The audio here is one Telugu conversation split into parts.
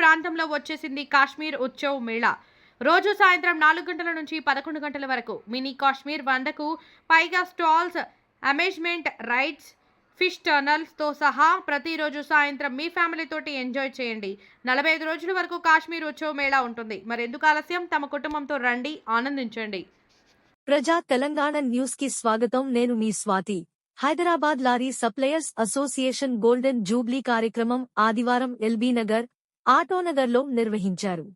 ప్రాంతంలో వచ్చేసింది కాశ్మీర్ ఉత్సవ్ మేళా. రోజు సాయంత్రం నాలుగు గంటల నుంచి పదకొండు గంటల వరకు మినీ కాశ్మీర్ వందకు పైగా స్టాల్స్ అమేజ్మెంట్ రైడ్స్ ఫిష్ టర్నల్స్తో సహా ప్రతిరోజు సాయంత్రం మీ ఫ్యామిలీ తోటి ఎంజాయ్ చేయండి. నలభై ఐదు రోజుల వరకు కాశ్మీర్ ఉత్సవ మేళా ఉంటుంది. మరెందుకు ఆలస్యం? తమ కుటుంబంతో రండి ఆనందించండి. ప్రజా తెలంగాణ న్యూస్కి స్వాగతం. నేను మీ Swathi. Hyderabad lorry suppliers association golden jubilee కార్యక్రమం ఆదివారం ఎల్బీ నగర్ ఆటోనగర్లో నిర్వహించారు.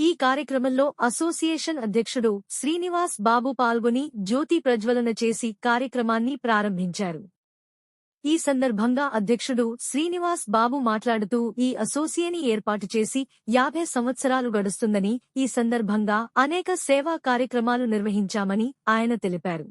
ఈ కార్యక్రమంలో అసోసియేషన్ అధ్యక్షుడు శ్రీనివాస్ బాబు పాల్గొని జ్యోతి ప్రజ్వలన చేసి కార్యక్రమాన్ని ప్రారంభించారు. ఈ సందర్భంగా అధ్యక్షుడు శ్రీనివాస్ బాబు మాట్లాడుతూ ఈ అసోసియేని ఏర్పాటు చేసి యాభై సంవత్సరాలు గడుస్తుందని ఈ సందర్భంగా అనేక సేవా కార్యక్రమాలు నిర్వహించామని ఆయన తెలిపారు.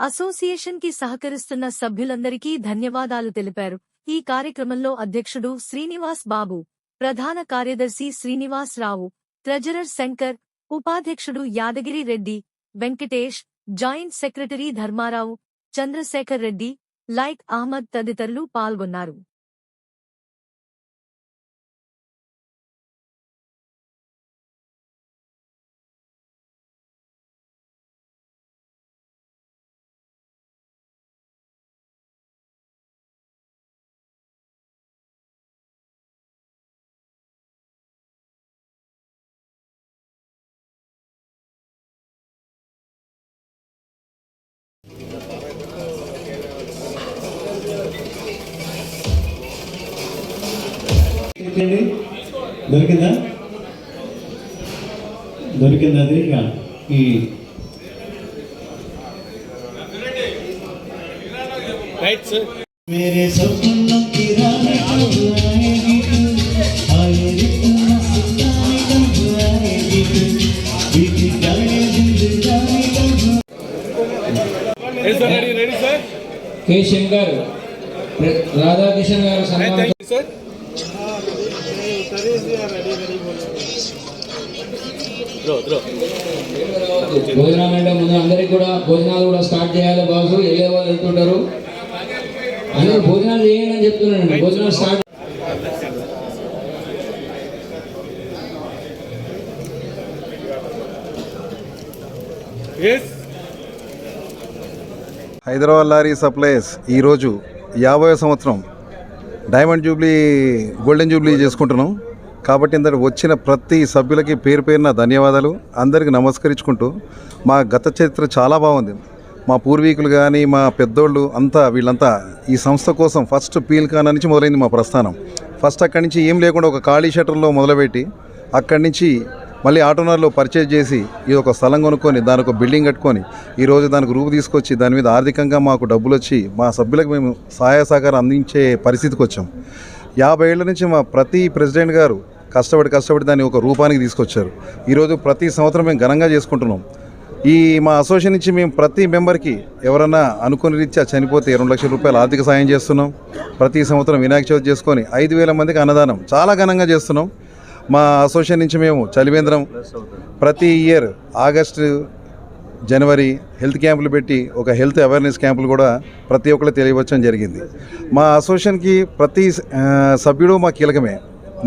అసోసియేషన్కి సహకరిస్తున్న సభ్యులందరికీ ధన్యవాదాలు తెలిపారు. ఈ కార్యక్రమంలో అధ్యక్షుడు శ్రీనివాస్ బాబు ప్రధాన కార్యదర్శి శ్రీనివాస్ రావు ట్రెజరర్ శంకర్ ఉపాధ్యక్షుడు Yadagiri Reddy Venkatesh joint secretary Dharmarao Chandrashekar Reddy like Ahmed తదితరులు పాల్గొన్నారు. ఏంటి దొరికిందా దొరికిందా అది ఇక ఈ రైట్ సార్ मेरे सपनों की रानी कब आएगी तू आए रितना सुल्तानी कब आएगी तू बीत जाए जिंदगानी कब yes sir ready ready sir K Shankar ప్ర- Radhakishan garu సన్మానం భోజనాలు అంటే ముందు అందరికి కూడా భోజనాలు కూడా స్టార్ట్ చేయాలి బాసు వెళ్ళే వాళ్ళు వెళ్తుంటారు అందరూ భోజనాలు చేయండి అని చెప్తున్నానండి భోజనాలు స్టార్ట్ హైదరాబాద్ లారీ సప్లైస్ ఈరోజు యాభై సంవత్సరం డైమండ్ జూబ్లీ గోల్డెన్ జూబ్లీ చేసుకుంటున్నాం. కాబట్టి ఇందరు వచ్చిన ప్రతి సభ్యులకి పేరు పేరున ధన్యవాదాలు. అందరికీ నమస్కరించుకుంటూ మా గత చరిత్ర చాలా బాగుంది. మా పూర్వీకులు కానీ మా పెద్దోళ్ళు అంతా వీళ్ళంతా ఈ సంస్థ కోసం ఫస్ట్ పీల్కానా నుంచి మొదలైంది మా ప్రస్థానం. ఫస్ట్ అక్కడి నుంచి ఏం లేకుండా ఒక ఖాళీ షటర్లో మొదలుపెట్టి అక్కడి నుంచి మళ్ళీ ఆటోనర్లో పర్చేజ్ చేసి ఇది ఒక స్థలం కొనుక్కొని దానికి ఒక బిల్డింగ్ కట్టుకొని ఈరోజు దానికి రూపు తీసుకొచ్చి దాని మీద ఆర్థికంగా మాకు డబ్బులు వచ్చి మా సభ్యులకు మేము సహాయ సహకారం అందించే పరిస్థితికి వచ్చాం. యాభై ఏళ్ళ నుంచి మా ప్రతి ప్రెసిడెంట్ గారు కష్టపడి కష్టపడి దాన్ని ఒక రూపానికి తీసుకొచ్చారు. ఈరోజు ప్రతి సంవత్సరం మేము ఘనంగా చేసుకుంటున్నాం. ఈ మా అసోసియేషన్ నుంచి మేము ప్రతి మెంబర్కి ఎవరన్నా అనుకుని రీత్యా చనిపోతే రెండు లక్షల రూపాయలు ఆర్థిక సాయం చేస్తున్నాం. ప్రతి సంవత్సరం వినాయక చవితి చేసుకొని ఐదు వేల మందికి అన్నదానం చాలా ఘనంగా చేస్తున్నాం. మా అసోసియేషన్ నుంచి మేము చలివేంద్రం ప్రతి ఇయర్ ఆగస్టు జనవరి హెల్త్ క్యాంపులు పెట్టి ఒక హెల్త్ అవేర్నెస్ క్యాంపులు కూడా ప్రతి ఒక్కరు తెలియవచ్చడం జరిగింది. మా అసోసియేషన్కి ప్రతి సభ్యుడు మా కీలకమే.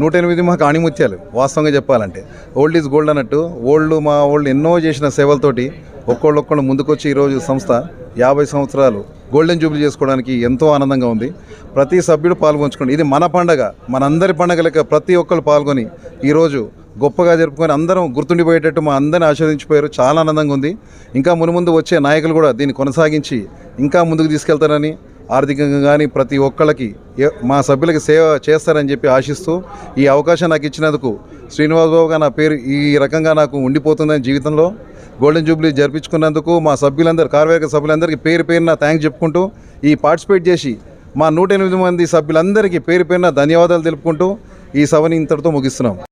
నూట ఎనిమిది మాకు ఆణిముత్యాలు వాస్తవంగా చెప్పాలంటే. ఓల్డ్ ఈజ్ గోల్డ్ అన్నట్టు ఓల్డ్ మా ఓల్డ్ ఎన్నో చేసిన సేవలతోటి ఒక్కోళ్ళు ఒక్కళ్ళు ముందుకొచ్చి ఈరోజు సంస్థ యాభై సంవత్సరాలు గోల్డెన్ జూబ్లీ చేసుకోవడానికి ఎంతో ఆనందంగా ఉంది. ప్రతి సభ్యుడు పాల్గొంచుకోండి. ఇది మన పండగ. మనందరి పండగ లెక్క ప్రతి ఒక్కరు పాల్గొని ఈరోజు గొప్పగా జరుపుకొని అందరం గుర్తుండిపోయేటట్టు మా అందరిని ఆస్వాదించిపోయారు చాలా ఆనందంగా ఉంది. ఇంకా మునుముందు వచ్చే నాయకులు కూడా దీన్ని కొనసాగించి ఇంకా ముందుకు తీసుకెళ్తారని ఆర్థికంగా కానీ ప్రతి ఒక్కళ్ళకి మా సభ్యులకి సేవ చేస్తారని చెప్పి ఆశిస్తూ ఈ అవకాశం నాకు ఇచ్చినందుకు శ్రీనివాస్ బాబుగా నా పేరు ఈ రకంగా నాకు ఉండిపోతుందని జీవితంలో గోల్డెన్ జూబ్లీ జరిపించుకున్నందుకు మా సభ్యులందరూ కార్యవర్గ సభ్యులందరికీ పేరు పేరున థ్యాంక్స్ చెప్పుకుంటూ ఈ పార్టిసిపేట్ చేసి మా నూట ఎనిమిది మంది సభ్యులందరికీ పేరు పేరున ధన్యవాదాలు తెలుపుకుంటూ ఈ సభని ఇంతటితో ముగిస్తున్నాం.